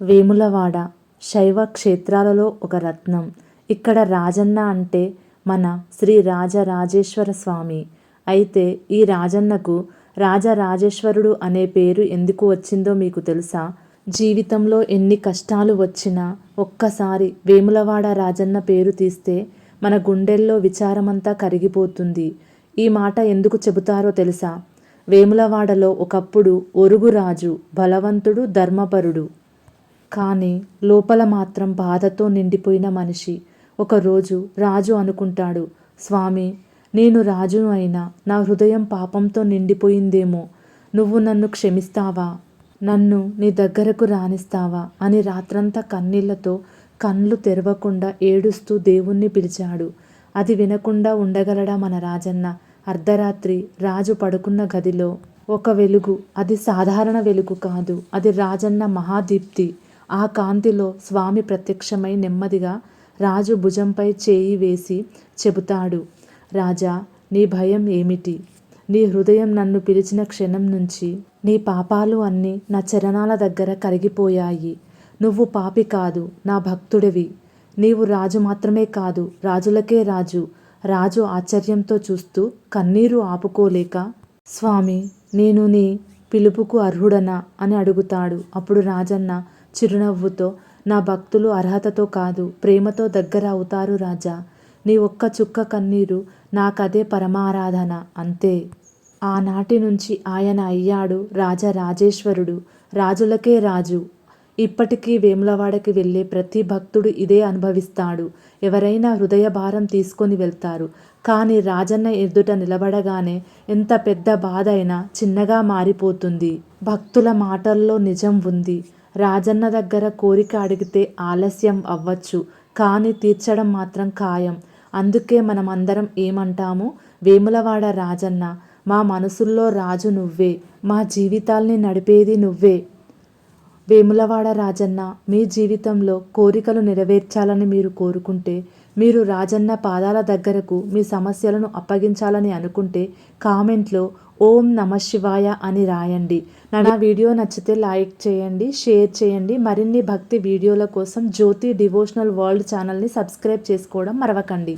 వేములవాడ శైవ క్షేత్రాలలో ఒక రత్నం. ఇక్కడ రాజన్న అంటే మన శ్రీ రాజరాజేశ్వర స్వామి. అయితే ఈ రాజన్నకు రాజరాజేశ్వరుడు అనే పేరు ఎందుకు వచ్చిందో మీకు తెలుసా? జీవితంలో ఎన్ని కష్టాలు వచ్చినా ఒక్కసారి వేములవాడ రాజన్న పేరు తీస్తే మన గుండెల్లో విచారమంతా కరిగిపోతుంది. ఈ మాట ఎందుకు చెబుతారో తెలుసా? వేములవాడలో ఒకప్పుడు ఒరుగురాజు బలవంతుడు ధర్మపరుడు. కానీ లోపల మాత్రం బాధతో నిండిపోయిన మనిషి. ఒకరోజు రాజు అనుకుంటాడు స్వామి నేను రాజును అయినా నా హృదయం పాపంతో నిండిపోయిందేమో. నువ్వు నన్ను క్షమిస్తావా? నన్ను నీ దగ్గరకు రానిస్తావా? అని రాత్రంతా కన్నీళ్ళతో కళ్ళు తెరవకుండా ఏడుస్తూ దేవుణ్ణి పిలిచాడు. అది వినకుండా ఉండగలడా మన రాజన్న? అర్ధరాత్రి రాజు పడుకున్న గదిలో. ఒక వెలుగు. అది సాధారణ వెలుగు కాదు. అది రాజన్న మహాదీప్తి. ఆ కాంతిలో స్వామి ప్రత్యక్షమై నెమ్మదిగా రాజు భుజంపై చేయి వేసి చెబుతాడు రాజా నీ భయం ఏమిటి? నీ హృదయం నన్ను పిలిచిన క్షణం నుంచి నీ పాపాలు అన్నీ నా చరణాల దగ్గర కరిగిపోయాయి. నువ్వు పాపి కాదు నా భక్తుడివి. నీవు రాజు మాత్రమే కాదు రాజులకే రాజు. రాజు ఆశ్చర్యంతో చూస్తూ కన్నీరు ఆపుకోలేక స్వామి నేను నీ పిలుపుకు అర్హుడనా? అని అడుగుతాడు. అప్పుడు రాజన్న చిరునవ్వుతో నా భక్తులు అర్హతతో కాదు ప్రేమతో దగ్గర అవుతారు రాజా. నీ ఒక్క చుక్క కన్నీరు నాకదే పరమారాధన అంతే. ఆనాటి నుంచి ఆయన అయ్యాడు రాజరాజేశ్వరుడు రాజులకే రాజు. ఇప్పటికీ వేములవాడకి వెళ్ళే ప్రతి భక్తుడు ఇదే అనుభవిస్తాడు. ఎవరైనా హృదయ భారం తీసుకొని వెళ్తారు. కానీ రాజన్న ఎదుట నిలబడగానే ఎంత పెద్ద బాధ అయినా చిన్నగా మారిపోతుంది. భక్తుల మాటల్లో నిజం ఉంది. రాజన్న దగ్గర కోరిక అడిగితే ఆలస్యం అవ్వచ్చు కానీ తీర్చడం మాత్రం ఖాయం. అందుకే మనం అందరం ఏమంటాము? వేములవాడ రాజన్న మా మనసుల్లో రాజు నువ్వే మా జీవితాల్ని నడిపేది నువ్వే. వేములవాడ రాజన్న మీ జీవితంలో కోరికలు నెరవేర్చాలని మీరు కోరుకుంటే మీరు రాజన్న పాదాల దగ్గరకు మీ సమస్యలను అప్పగించాలని అనుకుంటే కామెంట్లో ఓం నమ శివాయ అని రాయండి. నా వీడియో నచ్చితే లైక్ చేయండి షేర్ చేయండి. మరిన్ని భక్తి వీడియోల కోసం జ్యోతి డివోషనల్ వరల్డ్ ఛానల్ని సబ్స్క్రైబ్ చేసుకోవడం మరవకండి.